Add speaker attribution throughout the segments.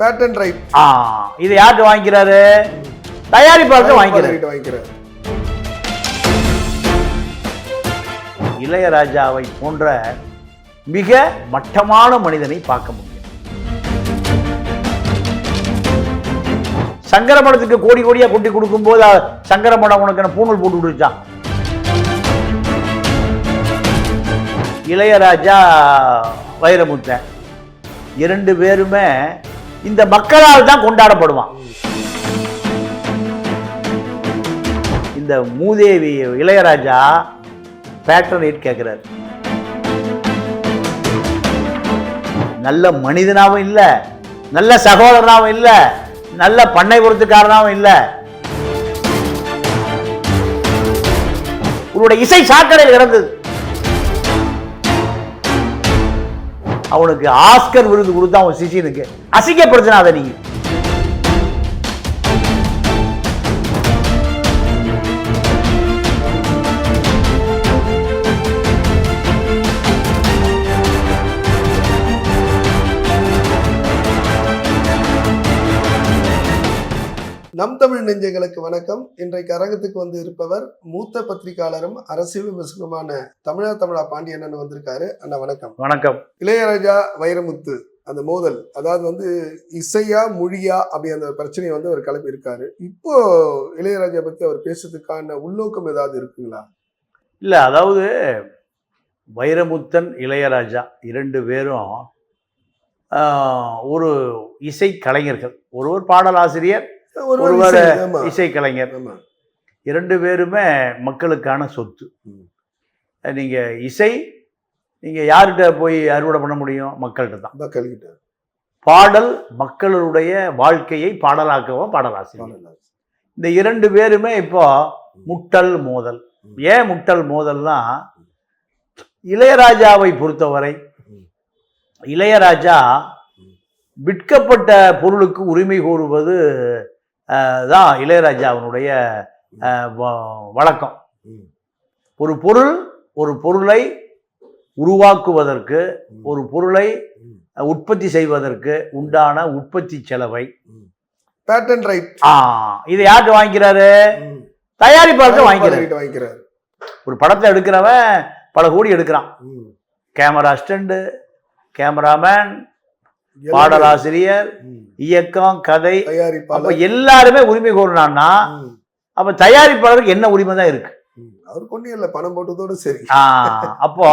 Speaker 1: Patent right
Speaker 2: ஆ இது யார்கிட்ட வாங்கிக்கிறாரு? தயாரிப்பாளர்கிட்ட வாங்கிக்கிறாரு.
Speaker 1: வாங்கிக்கிறார்.
Speaker 2: இளையராஜாவை போன்ற மிக மட்டமான மனிதனை பார்க்க முடியும். சங்கரமடத்துக்கு கோடி கோடியா கொட்டி கொடுக்கும்போது அ, சங்கரமடம் உனக்கு பூணூல் போட்டு விட்டுருச்சான் இளையராஜா வைரமுத்தன் இரண்டு பேருமே இந்த மக்களால் தான் கொண்டாடப்படுவான். இந்த மூதேவி இளையராஜா பேட்டர்னேட் கேட்குறாரு நல்ல மனிதனாகவும் இல்லை நல்ல சகோதரனாகவும் இல்லை நல்ல பண்ணைபுரத்துக்காரனாகவும் இல்லை. உன்னோட இசை சாக்கடையில் கிடந்தது அவனுக்கு ஆஸ்கர் விருது கொடுத்தா அவன் சிஷியனுக்கு அசிங்கப்படுத்தினாத நீங்க
Speaker 1: நம் தமிழ் நெஞ்சங்களுக்கு வணக்கம். இன்றைக்கு அரங்கத்துக்கு வந்து இருப்பவர் மூத்த பத்திரிகையாளரும் அரசியல் விமர்சகருமான தமிழா தமிழா பாண்டியன் வந்திருக்காரு. அண்ணா வணக்கம்.
Speaker 2: வணக்கம்.
Speaker 1: இளையராஜா வைரமுத்து அந்த மோதல் அதாவது வந்து இசையா மொழியா அப்படி அந்த பிரச்சனையை வந்து அவர் கிளப்பி இருக்காரு. இப்போ இளையராஜா பத்தி அவர் பேசுறதுக்கான உள்நோக்கம் ஏதாவது இருக்குங்களா?
Speaker 2: இல்லை அதாவது வைரமுத்தன் இளையராஜா இரண்டு பேரும் ஒரு இசை கலைஞர்கள். ஒருவர் பாடலாசிரியர் ஒருவர்
Speaker 1: இசை, ஆமா.
Speaker 2: இசை கலைஞர்
Speaker 1: ஆமா
Speaker 2: இரண்டு பேருமே மக்களுக்கான சொத்து
Speaker 1: ம்.
Speaker 2: நீங்க இசை நீங்க யார்கிட்ட போய் அறுவடை பண்ண முடியும் மக்கள்கிட்ட தான்
Speaker 1: மக்கள்கிட்ட
Speaker 2: பாடல் மக்களுடைய வாழ்க்கையை பாடலாக்கவும் பாடலாசிரியர். இந்த இரண்டு பேருமே இப்போ முட்டல் மோதல் ஏன் முட்டல் மோதல்னா இளையராஜாவை பொறுத்தவரை. இளையராஜா. விற்கப்பட்ட பொருளுக்கு உரிமை கோருவது தான் இளையராஜாவினுடைய அஹ், வ- வழக்கம். ஒரு பொருள் ஒரு பொருளை உருவாக்குவதற்கு. ஒரு பொருளை உற்பத்தி செய்வதற்கு உண்டான உற்பத்தி செலவை.
Speaker 1: பேட்டன் ரைட்
Speaker 2: ஆ இதை யார்கிட்ட வாங்கிக்கிறாரு
Speaker 1: ம்.
Speaker 2: தயாரிப்பாளர்கிட்ட வாங்கிக்கிறாரு
Speaker 1: வாங்கிக்கிறார்
Speaker 2: ஒரு படத்தை எடுக்கிறவன் பல கோடி எடுக்கிறான். Camera stunt cameraman. பாடலாசிரியர். இயக்கம் கதை அப்ப எல்லாருமே உரிமை கோருனான்னா. அப்ப தயாரிப்பாளருக்கு என்ன உரிமை தான் இருக்கு
Speaker 1: ம். அவர் கொண்டு இல்ல பணம் போட்டதோட சரி
Speaker 2: அப்போ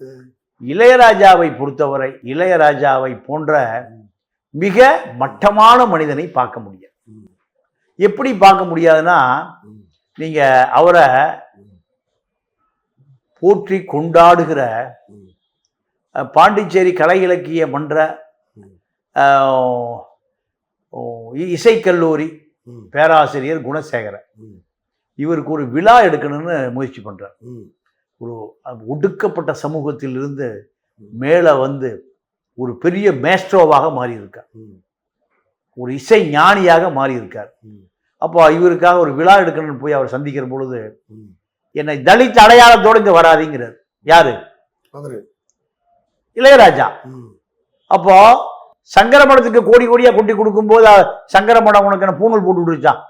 Speaker 2: இளையராஜாவை பொறுத்தவரை இளையராஜாவை போன்ற மிக மட்டமான மனிதனை பார்க்க முடியாது. எப்படி பார்க்க முடியாதுன்னா. நீங்க அவரை போற்றி கொண்டாடுகிற பாண்டிச்சேரி கலை இலக்கிய மன்ற இசைக்கல்லூரி. பேராசிரியர் குணசேகரன். இவருக்கு ஒரு விழா எடுக்கணும்னு முயற்சி பண்றார்
Speaker 1: ம்.
Speaker 2: ஒரு ஒடுக்கப்பட்ட சமூகத்திலிருந்து மேலே வந்து ஒரு பெரிய மேஸ்ட்ரோவாக மாறி இருக்கார்
Speaker 1: ம்.
Speaker 2: ஒரு இசை ஞானியாக மாறி இருக்கார்
Speaker 1: ம்.
Speaker 2: அப்போ இவருக்காக ஒரு விழா எடுக்கணும்னு போய் அவர் சந்திக்கிற பொழுது. என்னை தலித் அடையாளத்தோடு இங்க வராதீங்கிறார் யாரு இளையராஜா
Speaker 1: ம்.
Speaker 2: அப்போ சங்கரமடத்துக்கு கோடி கோடியா கொட்டி கொடுக்கும்போது அ, சங்கரமடம் உனக்கு பூணூல் போட்டு விட்டுருச்சான்?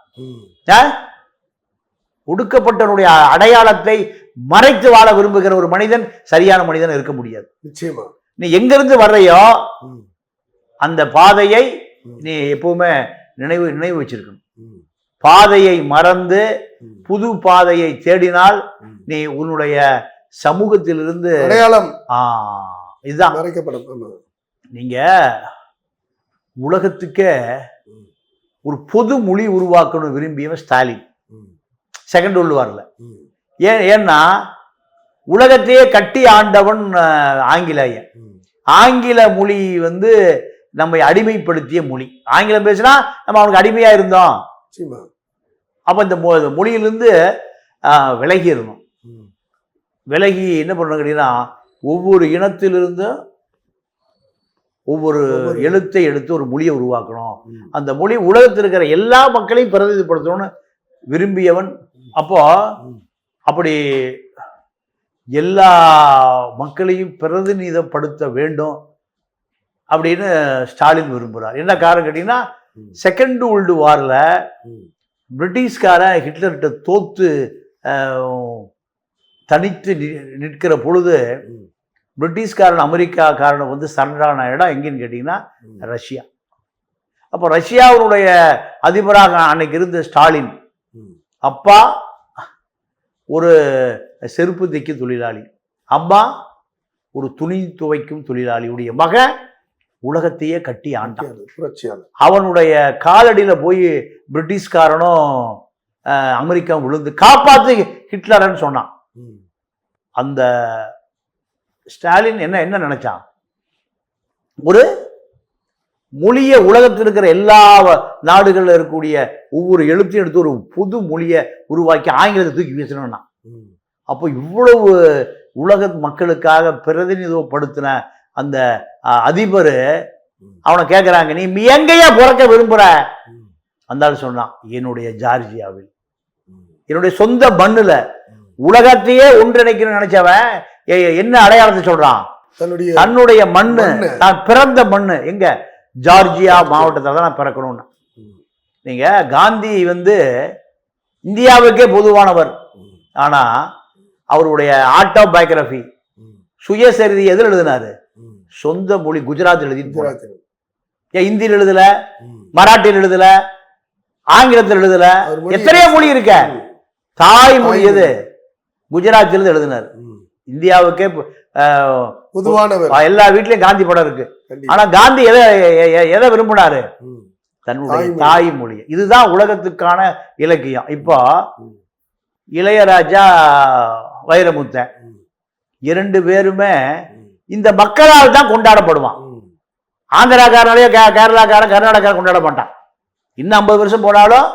Speaker 2: ஒடுக்கப்பட்டவனுடைய அடையாளத்தை மறைத்து வாழ விரும்புகிற ஒரு மனிதன் சரியான மனிதன் இருக்க முடியாது
Speaker 1: நிச்சயமா
Speaker 2: நீ எங்கிருந்து வர்றையோ. அந்த பாதையை. நீ எப்பவுமே நினைவு நினைவு வச்சிருக்கணும். பாதையை மறந்து. புது பாதையை தேடினால். நீ உன்னுடைய சமூகத்திலிருந்து
Speaker 1: அடையாளம்
Speaker 2: ஆ, இதுதான்
Speaker 1: மறைக்கப்படும்
Speaker 2: நீங்க உலகத்துக்கே. ஒரு பொது மொழி உருவாக்கணும் விரும்பியவன் ஸ்டாலின். செகண்ட் உள்ளுவார்ல
Speaker 1: ம்.
Speaker 2: ஏன் ஏன்னா உலகத்தையே கட்டி ஆண்டவன் ஆங்கிலேயன். ஆங்கில மொழி வந்து நம்மை அடிமைப்படுத்திய மொழி ஆங்கிலம் பேசினா நம்ம அவனுக்கு அடிமையா இருந்தோம் அப்ப இந்த மொழியிலிருந்து விலகி இருந்தோம். விலகி என்ன பண்ணணும் கேட்டீங்கன்னா ஒவ்வொரு இனத்திலிருந்தும் ஒவ்வொரு எழுத்தை எடுத்து ஒரு மொழியை உருவாக்கணும். அந்த மொழி உலகத்தில் இருக்கிற எல்லா மக்களையும் பிரதிநிதிப்படுத்தணும்னு விரும்பியவன் அப்போ. அப்படி எல்லா மக்களையும் பிரதிநிதிப்படுத்த வேண்டும் அப்படின்னு ஸ்டாலின் விரும்புகிறார் என்ன காரணம் கேட்டிங்கன்னா. செகண்ட் வேர்ல்டு வாரில். பிரிட்டிஷ்காரன் ஹிட்லர்கிட்ட தோத்து தனித்து நி- நிற்கிற பொழுது. பிரிட்டிஷ்காரன் அமெரிக்காக்காரனை வந்து சரணான இடம் எங்கேன்னு கேட்டிங்கன்னா. ரஷ்யா அப்போ ரஷ்யாவுடைய அதிபராக அன்னைக்கு இருந்த ஸ்டாலின். அப்பா ஒரு செருப்பு தைக்கும் தொழிலாளி அம்மா ஒரு துணி துவைக்கும் தொழிலாளியுடைய மகன் உலகத்தையே கட்டி ஆண்டான் அவனுடைய காலடியில் போய் பிரிட்டிஷ்காரனும் அமெரிக்கா விழுந்து காப்பாத்து ஹிட்லர்ன்னு சொன்னான். அந்த ஸ்டாலின் என்ன என்ன நினைச்சான் ஒரு மொழிய உலகத்தில் இருக்கிற எல்லா நாடுகள்ல இருக்கக்கூடிய ஒவ்வொரு எழுத்தையும் எடுத்து ஒரு புது மொழியை உருவாக்கி ஆங்கிலத்தை தூக்கி வீசணும்னா. அப்போ இவ்வளவு உலக மக்களுக்காக பிரதிநிதித்துவப்படுத்தின அந்த அதிபர். அவனை கேட்குறாங்க நீ எங்கேயா பிறக்க விரும்புற
Speaker 1: ம்.
Speaker 2: அந்த ஆள் சொன்னான் என்னுடைய ஜார்ஜியாவில். என்னுடைய சொந்த மண்ணுல. உலகத்தையே ஒன்றிணைக்கணும்னு நினைச்சவன் என்ன அடையாளத்தை சொல்றான்
Speaker 1: தன்னுடைய
Speaker 2: தன்னுடைய மண்ணு. தான் பிறந்த மண்ணு எங்க ஜார்ஜியா மாவட்டத்தில் தான் நான் பிறக்கணும்னு. நீங்க காந்தி வந்து இந்தியாவுக்கே பொதுவானவர். ஆனா அவருடைய ஆட்டோ பயோகிராஃபி
Speaker 1: ம்.
Speaker 2: சுயசரிதை எதில் எழுதினாரு. சொந்த மொழி குஜராத்.
Speaker 1: குஜராத்தில்
Speaker 2: ஏன் ஹிந்தியில் எழுதல. மராட்டியில் எழுதல ஆங்கிலத்தில் எழுதல எத்தனையோ மொழி இருக்க
Speaker 1: ம்.
Speaker 2: தாய் மொழி
Speaker 1: தாய்மொழி.
Speaker 2: எது குஜராத்தில் எழுதினார். இந்தியாவுக்கே
Speaker 1: பொதுவானவர்
Speaker 2: எல்லா வீட்லயும் காந்தி படம் இருக்கு. ஆனா காந்தி எதை எதை விரும்பினாரு. தன்னுடைய
Speaker 1: தாய்மொழி.
Speaker 2: தாய்மொழி இதுதான் உலகத்துக்கான இலக்கியம் இப்போ. இளையராஜா வைரமுத்தன். இரண்டு பேருமே. இந்த மக்களால் தான் கொண்டாடப்படுவான். ஆந்திராக்காரனாலேயோ கே கேரளாக்காரன் கர்நாடகாரன் கொண்டாட மாட்டான் இன்னும் ஐம்பது வருஷம் போனாலும்.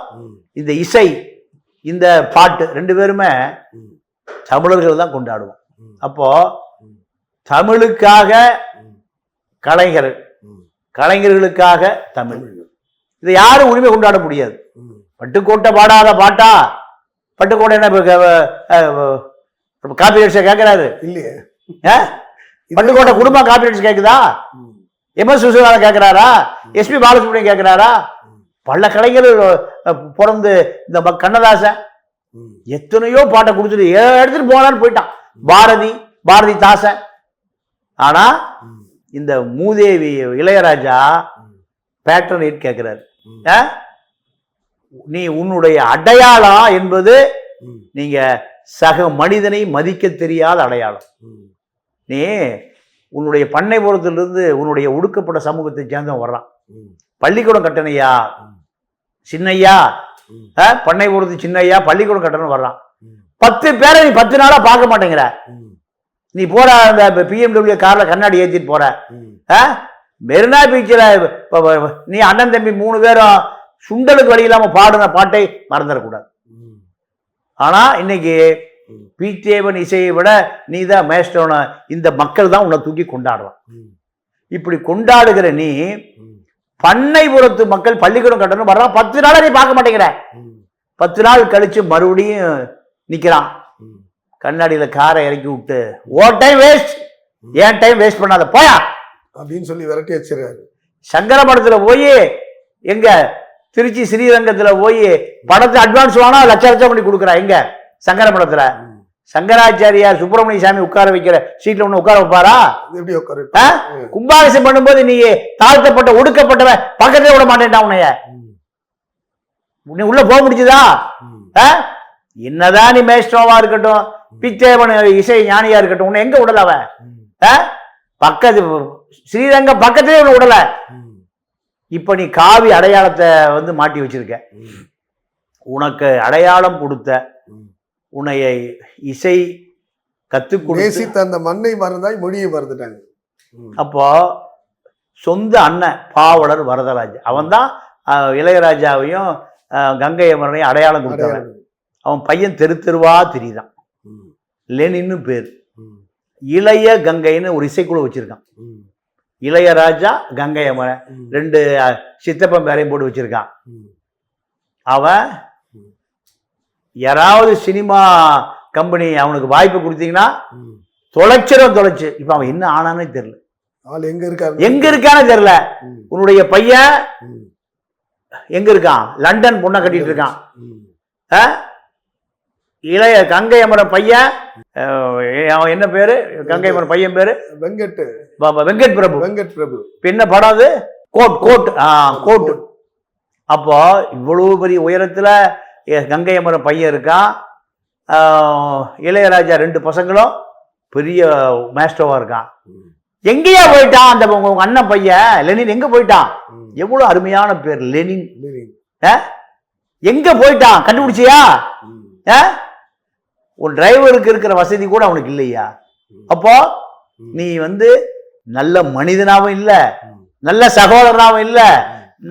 Speaker 2: இந்த இசை இந்த பாட்டு ரெண்டு பேருமே. தமிழர்கள் தான் கொண்டாடுவோம். அப்போ. தமிழுக்காக. கலைஞர். கலைஞர்களுக்காக தமிழ். இதை யாரும் உரிமை கொண்டாட முடியாது. பட்டுக்கோட்டை பாடாத பாட்டா பட்டுக்கோட்டை என்ன காப்பி ரைட்ஸை கேட்குறாரு
Speaker 1: இல்லையே
Speaker 2: பட்டுக்கோட்டை குடும்பம் காப்பி ரைட்ஸ் கேட்குதா
Speaker 1: ம்.
Speaker 2: எம்எஸ் விஸ்வநாதன் கேட்குறாரா எஸ்பி பாலசுப்ரமணியம் கேட்குறாரா. பல கலைஞர்கள் பிறந்து இந்த கண்ணதாசன். எத்தனையோ பாட்டை கொடுத்துட்டு ஏ- எடுத்துட்டு போனான்னு போயிட்டான் பாரதி பாரதி தாசன் ஆனா. இந்த மூதேவி இளையராஜா. பேட்டர்ன் ஹிட் கேட்கிறாரு? நீ உன்னுடைய அடையாளம் என்பது. நீங்க சக மனிதனை மதிக்க தெரியாத அடையாளம். நீ உன்னுடைய பண்ணைபுரத்திலிருந்து உன்னுடைய ஒடுக்கப்பட்ட சமூகத்தை சேர்ந்தவன் வர்றான். பள்ளிக்கூடம் கட்டணையா. சின்னையா? பண்ணைபுரத்து சின்னையா பள்ளிக்கூடம் கட்டணம் வர்றான். பத்து பேரை நீ பத்து நாளா பார்க்க மாட்டேங்கிற. நீ போற அந்த பிஎம்டபிள்யூ கார்ல கண்ணாடி ஏத்திட்டு போற? மெரினா பீச்சில் நீ அண்ணன் தம்பி மூணு பேரும் சுண்டலுக்கு வழி இல்லாம பாடின பாட்டை மறந்துடக்கூடாது
Speaker 1: ம்.
Speaker 2: ஆனா இன்னைக்கு
Speaker 1: ம்.
Speaker 2: பீத்தேவன் இசையை விட நீ தான் மேஸ்டோன இந்த மக்கள் தான் உன்னை தூக்கி கொண்டாடுறான். இப்படி கொண்டாடுகிற நீ. பண்ணைபுரத்து மக்கள் பள்ளிக்கூடம் கட்டணும் வர்றான் பத்து நாளா நீ பார்க்க மாட்டேங்கிற. பத்து நாள் கழிச்சு மறுபடியும் நிக்கிறான்.
Speaker 1: ம்.
Speaker 2: கண்ணாடியில காரை இறக்கி விட்டு ஓ டைம் வேஸ்ட் ஏன் டைம் வேஸ்ட் பண்ணாத போயா.
Speaker 1: அப்படின்னு சொல்லி விரட்டி வச்சிருக்காரு
Speaker 2: சங்கரமடத்துல போய் எங்க திருச்சி ஸ்ரீரங்கத்துல போய் படத்தை அட்வான்ஸ் வாங்கினா லட்ச லட்சம் பண்ணி கொடுக்குறா எங்க? சங்கரமடத்துல. சங்கராச்சாரியார் சுப்பிரமணிய சாமி உட்கார வைக்கிற சீட்ல ஒண்ணு உட்கார வைப்பாரா?
Speaker 1: இது எப்படி உட்காரு
Speaker 2: ஆ?
Speaker 1: ம்.
Speaker 2: கும்பாபிஷேகம் பண்ணும்போது நீ தாழ்த்தப்பட்ட ஒடுக்கப்பட்டவன் பக்கத்துல விட மாட்டேன்டா உன்னைய. நீ உள்ள போக முடிச்சுதா? என்னதான் நீ மேஸ்ட்ரோவா இருக்கட்டும் பிச்சேவன் இசை ஞானியா இருக்கட்டும் உன்னை எங்க விடல அவன். ஆ? பக்கத்து ஸ்ரீரங்கம் பக்கத்திலே உன்னை விடல. இப்ப நீ காவி அடையாளத்தை வந்து மாட்டி வச்சிருக்க. உனக்கு அடையாளம் கொடுத்த
Speaker 1: ம்.
Speaker 2: உன்னைய இசை கத்துக்
Speaker 1: அந்த மண்ணை மறந்தாய் மொழியை மறந்துட்டாங்க.
Speaker 2: அப்போ சொந்த அண்ணன் பாவலர் வரதராஜ் அவன்தான் தான் இளையராஜாவையும் கங்கை அமரனையும் அடையாளம் கொடுத்தவன். அவன் பையன் தெரு தெருவா தெரியுதான். லெனின்னு பேர். இளைய கங்கைன்னு ஒரு இசைக்குழு வச்சிருக்கான். இளையராஜா கங்கை அமரன்
Speaker 1: ம்.
Speaker 2: ரெண்டு சித்தப்பன் பேரையும் போட்டு வச்சிருக்கான். அவன். யாராவது சினிமா கம்பெனி அவனுக்கு வாய்ப்பு கொடுத்தீங்கன்னா. தொலைச்சிரும் தொலைச்சு இப்போ அவன் என்ன ஆனானே தெரியல
Speaker 1: ஆள் எங்க இருக்காரு
Speaker 2: எங்க இருக்கான்னு தெரியல உன்னுடைய பையன் எங்க இருக்கான் லண்டன் பொண்ணை கட்டிட்டு இருக்கான்? இளைய கங்கை அமரன் பையன் அவன் என்ன பேரு? கங்கை அமரன் பையன் பேரு?
Speaker 1: வெங்கட்
Speaker 2: வெங்கட் பிரபு.
Speaker 1: வெங்கட் பிரபு.
Speaker 2: இப்ப என்ன படம் அது? GOAT GOAT. ஆ கோட். அப்போ இவ்வளவு பெரிய உயரத்துல கங்கை அமரன் பையன் இருக்கான். இளையராஜா ரெண்டு பசங்களும் பெரிய மேஸ்டோவா இருக்கான். எங்கேயா போயிட்டான் அந்த உங்க அண்ணன் பையன்? லெனின் எங்க போயிட்டான்? எவ்வளவு அருமையான பேர் லெனின்.
Speaker 1: லெனின்.
Speaker 2: எங்க போயிட்டான்? கண்டுபிடிச்சியா? உன் டிரைவருக்கு இருக்கிற வசதி கூட அவனுக்கு இல்லையா? அப்போ நீ வந்து நல்ல மனிதனாவும் இல்ல நல்ல சகோதரனாவும் இல்ல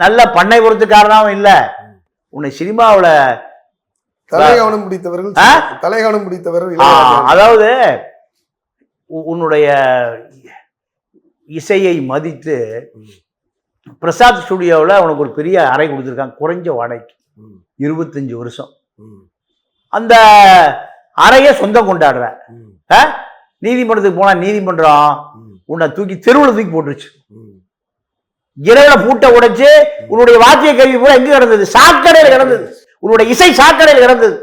Speaker 2: நல்ல பண்ணைபுரத்துக்காரனாவும் இல்ல. உன்னை சினிமாவுல
Speaker 1: தலைகவனம் பிடித்தவர்கள்? தலைகவனம் பிடித்தவர்கள்.
Speaker 2: அதாவது உன்னுடைய இசையை மதித்து பிரசாத் ஸ்டுடியோவில் உனக்கு ஒரு பெரிய அறை கொடுத்துருக்காங்க குறைஞ்ச வாடகைக்கு. இருபத்தஞ்சு வருஷம். அந்த அறையை சொந்தம் கொண்டாடுற? நீதிமன்றத்துக்கு போனா நீதிமன்றம் உன்னை தூக்கி தெருவில் தூக்கி போட்டுருச்சு. இரவுல பூட்டை உடைச்சு உன்னுடைய வாத்திய கருவி பூரா எங்க கிடந்தது? சாக்கடையில் கிடந்தது. உன்னுடைய இசை சாக்கடையில் கிடந்தது.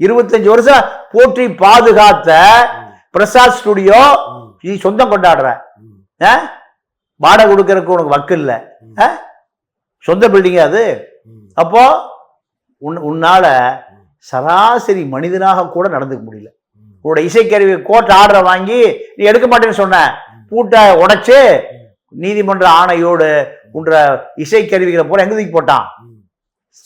Speaker 2: இருபத்தஞ்சு வருஷம் போற்றி பாதுகாத்த பிரசாத் ஸ்டுடியோ நீ சொந்தம் கொண்டாடுற? வாடகை கொடுக்கறதுக்கு உனக்கு வக்கு இல்லை? சொந்த பில்டிங் அது? அப்போ உன் உன்னால சராசரி மனிதனாக கூட நடந்துக்க முடியல. உன்னோட இசைக்கருவி கோர்ட் ஆர்டரை வாங்கி நீ எடுக்க மாட்டேன்னு சொன்ன பூட்டை உடைச்சு நீதிமன்ற ஆணையோடு உன்ற இசைக்கருவிகளை போல எங்க தூக்கி போட்டான்.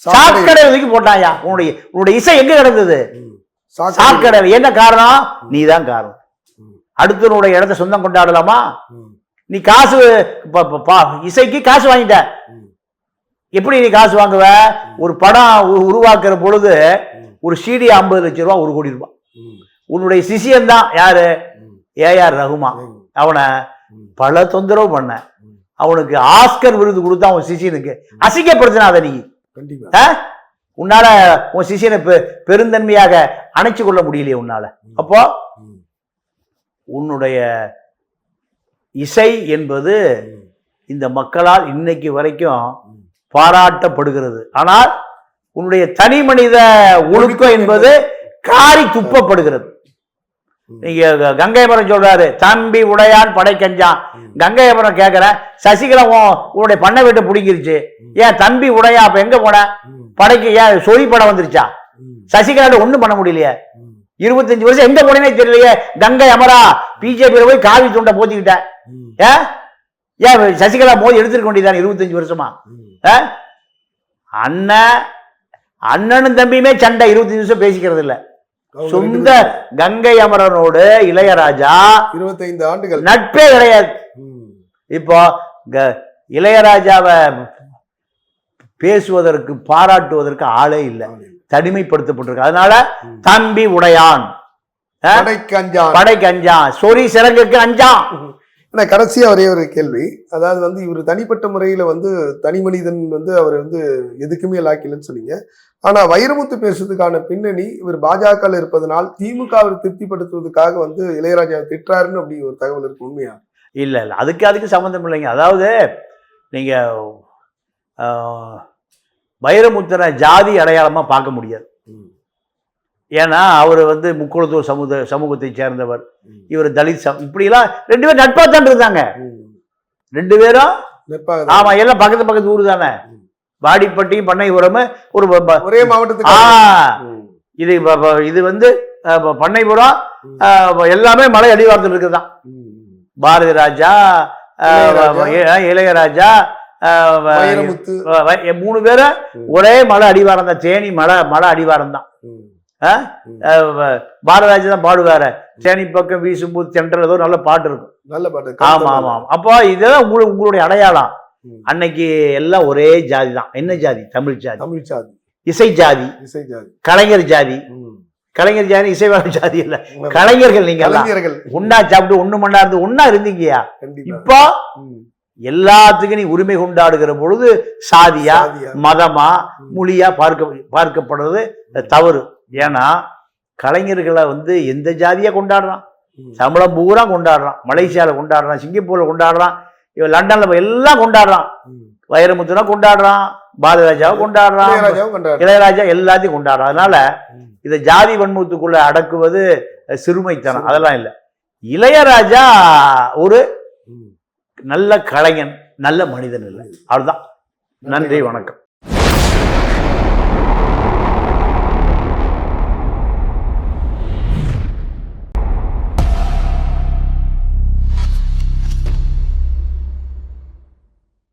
Speaker 2: சாக்கடையில் தூக்கி போட்டான்யா உன்னுடைய உன்னுடைய இசை எங்க கிடந்தது?
Speaker 1: ம். சாக்கடை.
Speaker 2: சாக்கடை. என்ன காரணம்? நீதான் காரணம்.
Speaker 1: ம்,
Speaker 2: அடுத்தவனுடைய இடத்த சொந்தம் கொண்டாடலாமா? நீ காசு இசைக்கு காசு வாங்கிட்ட. எப்படி நீ காசு வாங்குவ? ஒரு படம் உருவாக்குற பொழுது ஒரு சிடி ஐம்பது லட்சம் ரூபா ஒரு கோடி ரூபாய்
Speaker 1: ம்,
Speaker 2: உன்னுடைய சிசியன் தான் யாரு ஏஆர் ரகுமான். அவனை பல தொந்தரவு பண்ண. அவனுக்கு ஆஸ்கர் விருது கொடுத்தா அவன் சிசியனுக்கு அசிங்கப்படுத்தினாத நீ.
Speaker 1: கண்டிப்பா.
Speaker 2: ஆ? உன்னால உன் சிசியனை பெ- பெருந்தன்மையாக அணைச்சு கொள்ள முடியலையே உன்னால. அப்போ உன்னுடைய இசை என்பது இந்த மக்களால் இன்னைக்கு வரைக்கும். பாராட்டப்படுகிறது. ஆனால் உன்னுடைய தனி மனித ஒழுக்கம் என்பது காரி துப்பப்படுகிறது. நீங்க க- கங்கையமரம் சொல்றாரு தம்பி உடையான் படைக்கஞ்சான்
Speaker 1: ம்.
Speaker 2: கங்கையமரம் கேட்கிறேன் சசிகலா உன் உன்னுடைய பண்ணை வீட்டை பிடிங்கிருச்சு. ஏன் தம்பி உடையா அப்ப எங்க போன? படைக்கு ஏன் சொறி படம் வந்துருச்சா? சசிகலாட்ட ஒண்ணும் பண்ண முடியலையே. இருபத்தஞ்சு வருஷம் எங்க போனேனே தெரியலையே. கங்கை அமரா பிஜேபியில போய் காவி துண்டை போத்திக்கிட்டேன் ஏன் ஏன் சசிகலா மோதி எடுத்துருக்க வேண்டியதானே இருபத்தஞ்சு வருஷமா? அண்ணன் அண்ணனும் தம்பியுமே சண்டை இருபத்தஞ்சு வருஷம் பேசிக்கிறது இல்ல. சொந்த கங்கை அமரனோடு இளையராஜா
Speaker 1: இருபத்தைந்து ஆண்டுகள்.
Speaker 2: நட்பே கிடையாது. இப்போ இளையராஜாவை பேசுவதற்கு பாராட்டுவதற்கு ஆளே இல்லை. தனிமைப்படுத்தப்பட்டிருக்கு. அதனால. தம்பி உடையான்?
Speaker 1: படைக்கு அஞ்சான்.
Speaker 2: படைக்கு அஞ்சான். சொறி சிறங்குக்கு அஞ்சான்.
Speaker 1: ஆனால் கடைசியாக ஒரே ஒரு கேள்வி. அதாவது வந்து இவர் தனிப்பட்ட முறையில் வந்து தனி மனிதன் வந்து அவர் வந்து எதுக்குமே லாக்கிலன்னு சொன்னீங்க. ஆனால் வைரமுத்து பேசுறதுக்கான பின்னணி இவர் பாஜகவில் இருப்பதனால் திமுகவை திருப்திப்படுத்துவதற்காக வந்து இளையராஜா திட்டாருன்னு அப்படி ஒரு தகவல் இருக்கு உண்மையா?
Speaker 2: இல்லை இல்லை. அதுக்கு அதுக்கு சம்மந்தம் இல்லைங்க. அதாவது நீங்கள் வைரமுத்தனை ஜாதி அடையாளமாக பார்க்க முடியாது. ஏன்னா அவர் வந்து முக்குளத்தூர் சமூக சமூகத்தை சேர்ந்தவர் இவர் தலித் சம இப்படிலாம் ரெண்டு பேரும் நட்பாக தான் இருந்தாங்க. ரெண்டு பேரும். ஆமா எல்லாம் பக்கத்து பக்கத்து ஊர் தானே
Speaker 1: ம்.
Speaker 2: வாடிப்பட்டியும் பண்ணைபுரமும் ஒரு
Speaker 1: ஒரே மாவட்டத்துக்கு
Speaker 2: இது இது வந்து பண்ணைபுரம் எல்லாமே மலை அடிவாரத்தில் இருக்குதான்
Speaker 1: ம்.
Speaker 2: பாரதி ராஜா
Speaker 1: இளையராஜா.
Speaker 2: மூணு பேரும். ஒரே மலை அடிவாரம் தான் தேனி மலை மலை அடிவாரம் தான் பாரதிராஜா தான் பாடுவாரு. தேனி பக்கம் வீசும்போது தென்றல் ஏதோ நல்ல பாட்டு இருக்கும்.
Speaker 1: நல்ல பாட்டு
Speaker 2: ஆமா ஆமா ஆமா. அப்போ இதெல்லாம் உங்களுக்கு உங்களுடைய அடையாளம். அன்னைக்கு எல்லாம் ஒரே ஜாதி தான். என்ன ஜாதி? தமிழ் ஜாதி.
Speaker 1: தமிழ் சாதி
Speaker 2: இசை ஜாதி.
Speaker 1: இசை ஜாதி.
Speaker 2: கலைஞர் ஜாதி. கலைஞர் ஜாதி இசைவாளர் ஜாதி இல்ல. கலைஞர்கள் நீங்க ஒன்னா சாப்பிட்டு ஒண்ணு மணி நேரத்து ஒன்னா இருந்தீங்கயா? இப்போ. எல்லாத்துக்கும் நீ உரிமை கொண்டாடுகிற பொழுது சாதியா. மதமா. மொழியா பார்க்க பார்க்கப்படுறது தவறு. ஏன்னா கலைஞர்களை வந்து எந்த ஜாதியா கொண்டாடுறான். சம்பளம் பூரா கொண்டாடுறான். மலேசியால கொண்டாடுறான் சிங்கப்பூர்ல கொண்டாடுறான் இவன் லண்டன்ல போய் எல்லாம் கொண்டாடுறான். வைரமுத்துனா கொண்டாடுறான் பாரதிராஜாவை கொண்டாடுறான். இளையராஜா எல்லாத்தையும் கொண்டாடுறான். அதனால. இதை ஜாதி வன்மத்துக்குள்ள அடக்குவது சிறுமைத்தனம். அதெல்லாம் இல்லை. இளையராஜா ஒரு. நல்ல கலைஞன் நல்ல மனிதன் இல்லை. அவ்வளவுதான் நன்றி வணக்கம்.